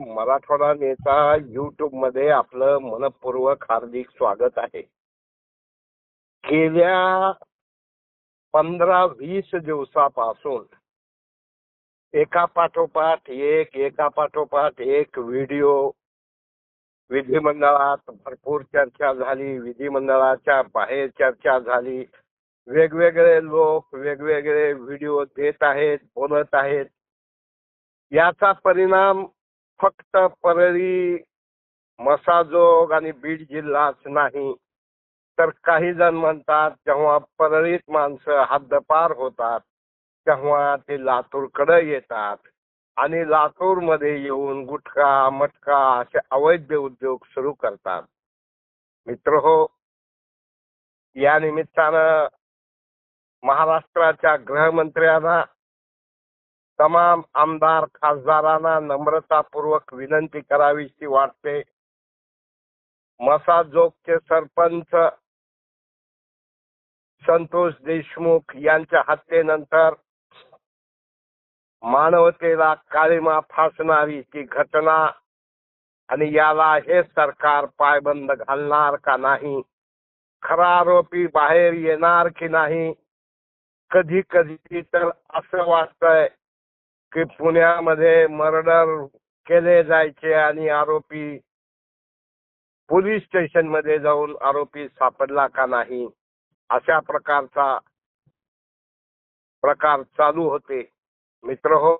मराठवाडा नेता युट्यूबमध्ये आपलं मनपूर्वक हार्दिक स्वागत आहे. गेल्या पंधरा वीस दिवसापासून एका पाठोपाठ एक एका पाठोपाठ एक व्हिडिओ विधिमंडळात भरपूर चर्चा झाली विधिमंडळाच्या बाहेर चर्चा झाली. वेगवेगळे लोक वेगवेगळे व्हिडिओ देत आहेत बोलत आहेत. याचा परिणाम फक्त परळी मसाजोग आणि बीड जिल्हाच नाही. तर काही जण म्हणतात जेव्हा परळीत माणसं हद्दपार होतात तेव्हा ते लातूरकडे येतात. आणि लातूरमध्ये येऊन गुटखा मटका असे अवैध उद्योग सुरू करतात. मित्र हो या निमित्तानं महाराष्ट्राच्या गृहमंत्र्यांना तमाम आमदार खासदारांना नम्रतापूर्वक विनंती करावीशी वाटते. मसाजोगचे सरपंच संतोष देशमुख यांच्या हत्येनंतर मानवतेला काळीमा फासणारी ती घटना आणि याला हे सरकार पायबंद घालणार का नाही? खरा आरोपी बाहेर येणार की नाही? कधी कधी तर असं वाटतंय की पुण्यामध्ये मर्डर केले जायचे आणि आरोपी पोलीस स्टेशनमध्ये जाऊन आरोपी सापडला का नाही अशा प्रकारचा प्रकार चालू होते. मित्र हो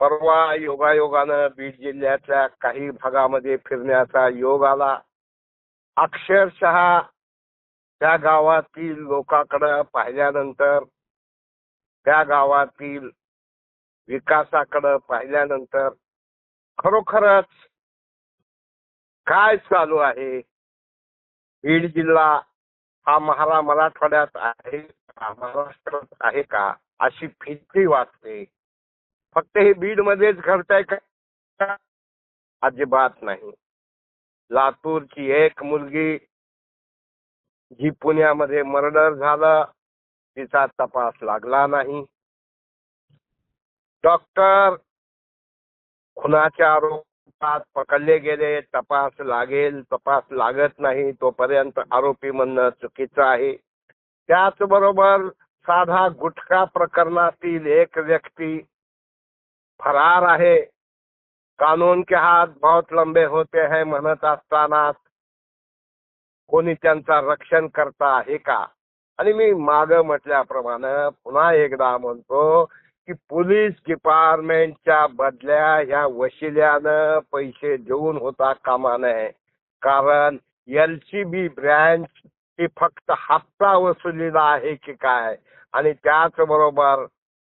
परवा योगायोगानं बीड जिल्ह्यातल्या काही भागामध्ये फिरण्याचा योग आला. अक्षरशः त्या गावातील लोकांकडं पाहिल्यानंतर त्या गावातील विकासाकडे पाहिल्यानंतर खरोखरच काय चालू आहे? बीड जिल्हा हा महारा मराठवाड्यात आहे का? महाराष्ट्रात आहे का? अशी फिरती वाटते. फक्त हे बीड मध्येच घडतंय का? अजिबात नाही. लातूरची एक मुलगी जी पुण्यामध्ये मर्डर झालं तिचा तपास लागला नाही. डॉक्टर खुनाच्या आरोपात पकडले गेले तपास लागेल तपास लागत नाही तोपर्यंत आरोपी म्हणणं चुकीचं आहे. त्याचबरोबर साधा गुटखा प्रकरणातील एक व्यक्ती फरार आहे. कानून के हात बहुत लंबे होते हैं म्हणत असताना कोणी त्यांचा रक्षण करता आहे का? आणि मी माग म्हटल्याप्रमाणे पुन्हा एकदा म्हणतो की पोलीस डिपार्टमेंटच्या बदल्या ह्या वशिल्यानं पैसे देऊन होता कामा नये कारण एल सी बी ब्रँच ही फक्त हप्ता वसुलीला आहे की काय? आणि त्याचबरोबर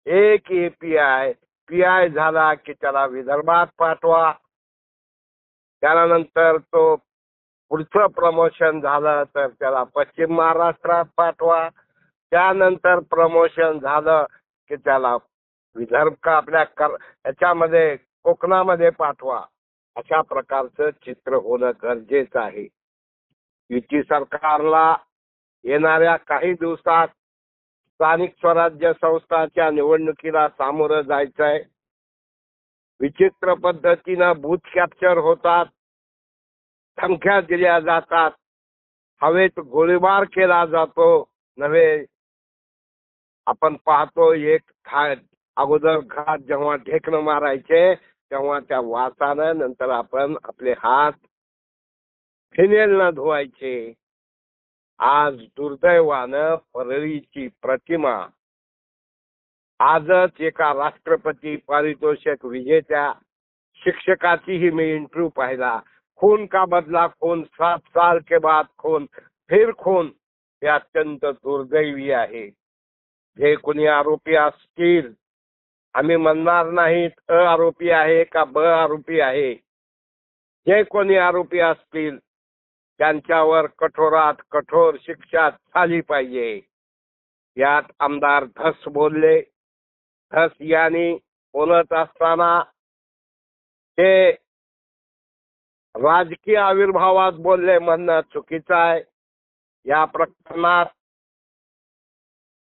एक A P I P I झाला की त्याला विदर्भात पाठवा. त्यानंतर तो पुढचं प्रमोशन झालं तर त्याला पश्चिम महाराष्ट्रात पाठवा. त्यानंतर प्रमोशन झालं की त्याला विदर्भ का आपल्या याच्यामध्ये कोकणामध्ये पाठवा. अशा प्रकारचं चित्र होणं गरजेचं आहे. युती सरकारला येणाऱ्या काही दिवसात स्थानिक स्वराज्य संस्थाच्या निवडणुकीला सामोरं जायचंय. विचित्र पद्धतीनं बूथ कॅप्चर होतात. संख्या दिल्या जातात. हवेत गोळीबार केला जातो. नव्हे आपण पाहतो एक अगोदर घात जेव्हा ढेकणं मारायचे तेव्हा त्या वासानं नंतर आपण आपले हात फिनेलनं धुवायचे. आज दुर्दैवानं परळीची प्रतिमा आजच एका राष्ट्रपती पारितोषिक विजेत्या शिक्षकाचीही मी इंटरव्ह्यू पाहिला. खून का बदला? खून सात साल के बाद खून फिर खून. हे अत्यंत दुर्दैवी आहे. जे कोणी आरोपी असतील आम्ही म्हणणार नाहीत अ आरोपी आहे का ब आरोपी आहे. जे कोणी आरोपी असतील त्यांच्यावर कठोरात कठोर शिक्षा झाली पाहिजे. यात आमदार धस बोलले. धस यांनी बोलत असताना ते राजकीय आविर्भावात बोलले म्हणणं चुकीचं आहे. या प्रकरणात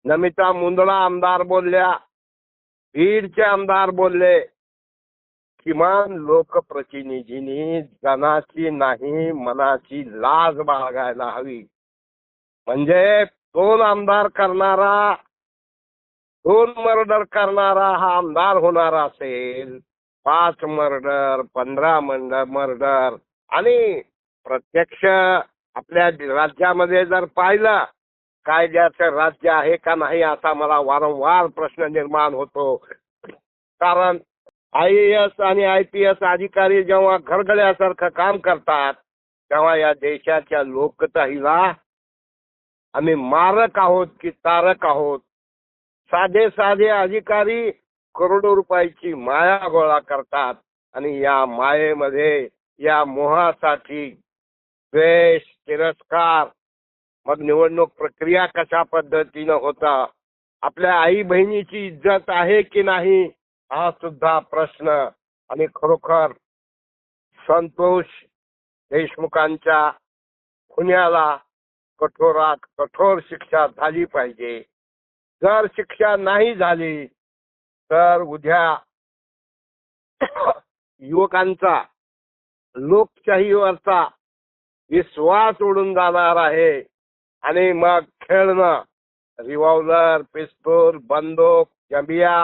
नमिता मुंदडा आमदार बोलल्या. बीडचे आमदार बोलले किमान लोकप्रतिनिधींनी जनाची नाही मनाची लाज बाळगायला हवी. म्हणजे दोन आमदार करणारा दोन मर्डर करणारा हा आमदार होणार असेल. पाच मर्डर पंधरा मंडर मर्डर. आणि प्रत्यक्ष आपल्या राज्यामध्ये जर पाहिलं कायद्याचं राज्य आहे का नाही असा मला वारंवार प्रश्न निर्माण होतो. कारण आय एस आणि आय पी एस अधिकारी जेव्हा घरगड्यासारखं काम करतात तेव्हा या देशाच्या लोकशाहीला आम्ही मारक आहोत की तारक आहोत. साधे साधे अधिकारी करोडो रुपयाची माया गोळा करतात आणि या मायेमध्ये या मोहासाठी द्वेष तिरस्कार मग निवडणूक प्रक्रिया कशा पद्धतीनं होता आपल्या आई बहिणीची इज्जत आहे की नाही हा सुद्धा प्रश्न आणि खरोखर संतोष देशमुखांच्या खुन्याला कठोरात कठोर शिक्षा झाली पाहिजे. जर शिक्षा नाही झाली तर उद्या युवकांचा लोकशाहीवरचा विश्वास उडून जाणार आहे. आणि मग खेळणं. रिव्हॉल्वर पिस्तूल बंदूक जमिया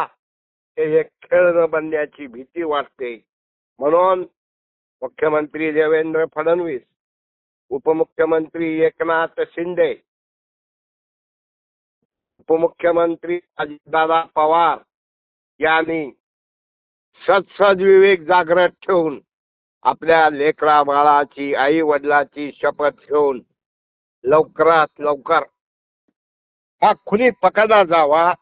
हे खेळणं बनण्याची भीती वाटते. म्हणून मुख्यमंत्री देवेंद्र फडणवीस उपमुख्यमंत्री एकनाथ शिंदे उपमुख्यमंत्री अजितदादा पवार यांनी सत्सद विवेक जागृत ठेवून आपल्या लेकरा बाळाची आई वडिलाची शपथ घेऊन लवकरात लवकर. हा खुनी पकडला जावा.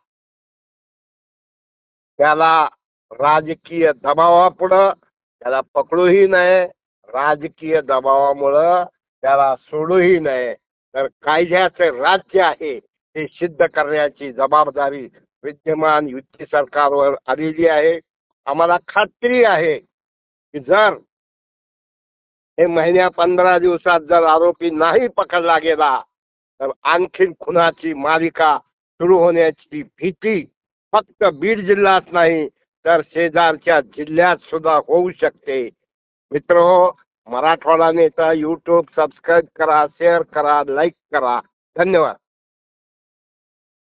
त्याला राजकीय दबावापुढं त्याला पकडूही नये. राजकीय दबावामुळं त्याला सोडूही नये. तर कायद्याचे राज्य आहे हे सिद्ध करण्याची जबाबदारी विद्यमान युती सरकारवर आलेली आहे. आम्हाला खात्री आहे की जर हे महिन्या पंधरा दिवसात जर आरोपी नाही पकडला गेला तर आणखीन खुनाची मालिका सुरू होण्याची भीती फक्त बीड जिल्ह्यात नाही तर शेजारच्या जिल्ह्यात सुद्धा होऊ शकते. मित्र मराठवाडा नेता यूट्यूब सबस्क्राईब करा शेअर करा लाईक करा. धन्यवाद.